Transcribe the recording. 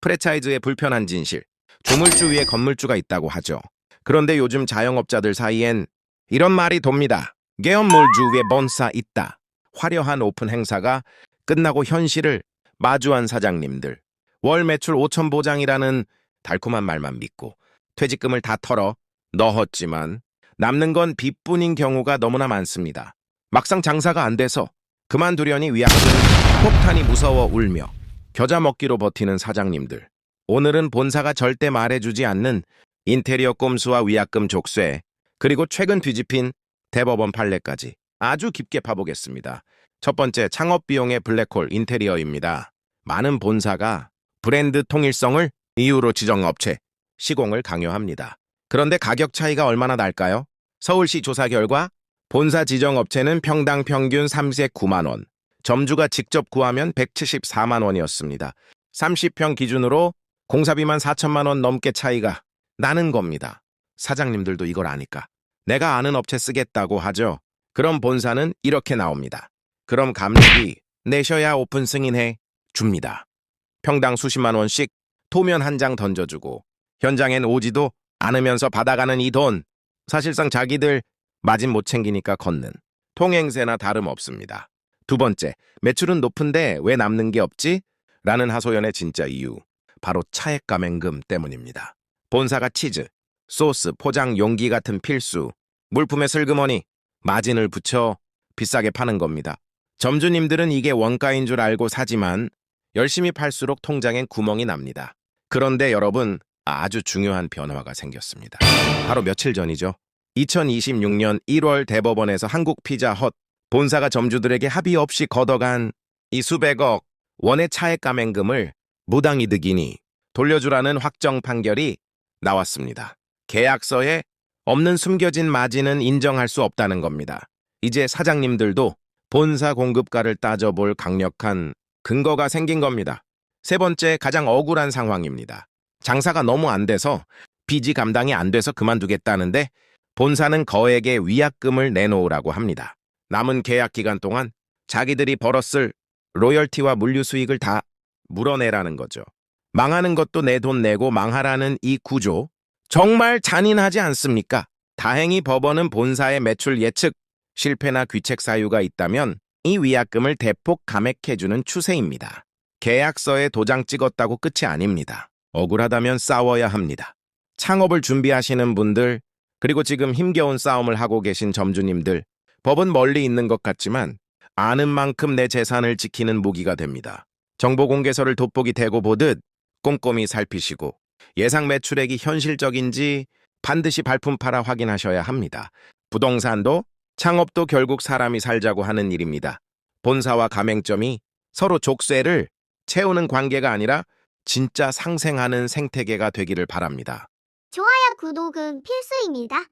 프랜차이즈의 불편한 진실. 조물주 위에 건물주가 있다고 하죠. 그런데 요즘 자영업자들 사이엔 이런 말이 돕니다. 개업물주 위에 본사 있다. 화려한 오픈 행사가 끝나고 현실을 마주한 사장님들. 월 매출 5천 보장이라는 달콤한 말만 믿고 퇴직금을 다 털어 넣었지만 남는 건 빚뿐인 경우가 너무나 많습니다. 막상 장사가 안 돼서 그만두려니 위약금 폭탄이 무서워 울며 겨자 먹기로 버티는 사장님들. 오늘은 본사가 절대 말해주지 않는 인테리어 꼼수와 위약금 족쇄, 그리고 최근 뒤집힌 대법원 판례까지 아주 깊게 파보겠습니다. 첫 번째, 창업 비용의 블랙홀 인테리어입니다. 많은 본사가 브랜드 통일성을 이유로 지정 업체, 시공을 강요합니다. 그런데 가격 차이가 얼마나 날까요? 서울시 조사 결과 본사 지정 업체는 평당 평균 3세 9만 원, 점주가 직접 구하면 174만 원이었습니다. 30평 기준으로 공사비만 4천만 원 넘게 차이가 나는 겁니다. 사장님들도 이걸 아니까 내가 아는 업체 쓰겠다고 하죠. 그럼 본사는 이렇게 나옵니다. 그럼 감독이 내셔야 오픈 승인해 줍니다. 평당 수십만 원씩 토면 한 장 던져주고 현장엔 오지도 않으면서 받아가는 이 돈 사실상 자기들 마진 못 챙기니까 걷는 통행세나 다름없습니다. 두 번째, 매출은 높은데 왜 남는 게 없지? 라는 하소연의 진짜 이유. 바로 차액 가맹금 때문입니다. 본사가 치즈, 소스, 포장 용기 같은 필수, 물품에 슬그머니 마진을 붙여 비싸게 파는 겁니다. 점주님들은 이게 원가인 줄 알고 사지만 열심히 팔수록 통장엔 구멍이 납니다. 그런데 여러분, 아주 중요한 변화가 생겼습니다. 바로 며칠 전이죠. 2026년 1월 대법원에서 한국 피자 헛 본사가 점주들에게 합의 없이 걷어간 이 수백억 원의 차액 가맹금을 무당이득이니 돌려주라는 확정 판결이 나왔습니다. 계약서에 없는 숨겨진 마진은 인정할 수 없다는 겁니다. 이제 사장님들도 본사 공급가를 따져볼 강력한 근거가 생긴 겁니다. 세 번째 가장 억울한 상황입니다. 장사가 너무 안 돼서 빚이 감당이 안 돼서 그만두겠다는데 본사는 거액의 위약금을 내놓으라고 합니다. 남은 계약 기간 동안 자기들이 벌었을 로열티와 물류 수익을 다 물어내라는 거죠. 망하는 것도 내 돈 내고 망하라는 이 구조 정말 잔인하지 않습니까? 다행히 법원은 본사의 매출 예측, 실패나 귀책 사유가 있다면 이 위약금을 대폭 감액해주는 추세입니다. 계약서에 도장 찍었다고 끝이 아닙니다. 억울하다면 싸워야 합니다. 창업을 준비하시는 분들, 그리고 지금 힘겨운 싸움을 하고 계신 점주님들, 법은 멀리 있는 것 같지만 아는 만큼 내 재산을 지키는 무기가 됩니다. 정보 공개서를 돋보기 대고 보듯 꼼꼼히 살피시고 예상 매출액이 현실적인지 반드시 발품 팔아 확인하셔야 합니다. 부동산도 창업도 결국 사람이 살자고 하는 일입니다. 본사와 가맹점이 서로 족쇄를 채우는 관계가 아니라 진짜 상생하는 생태계가 되기를 바랍니다. 좋아요, 구독은 필수입니다.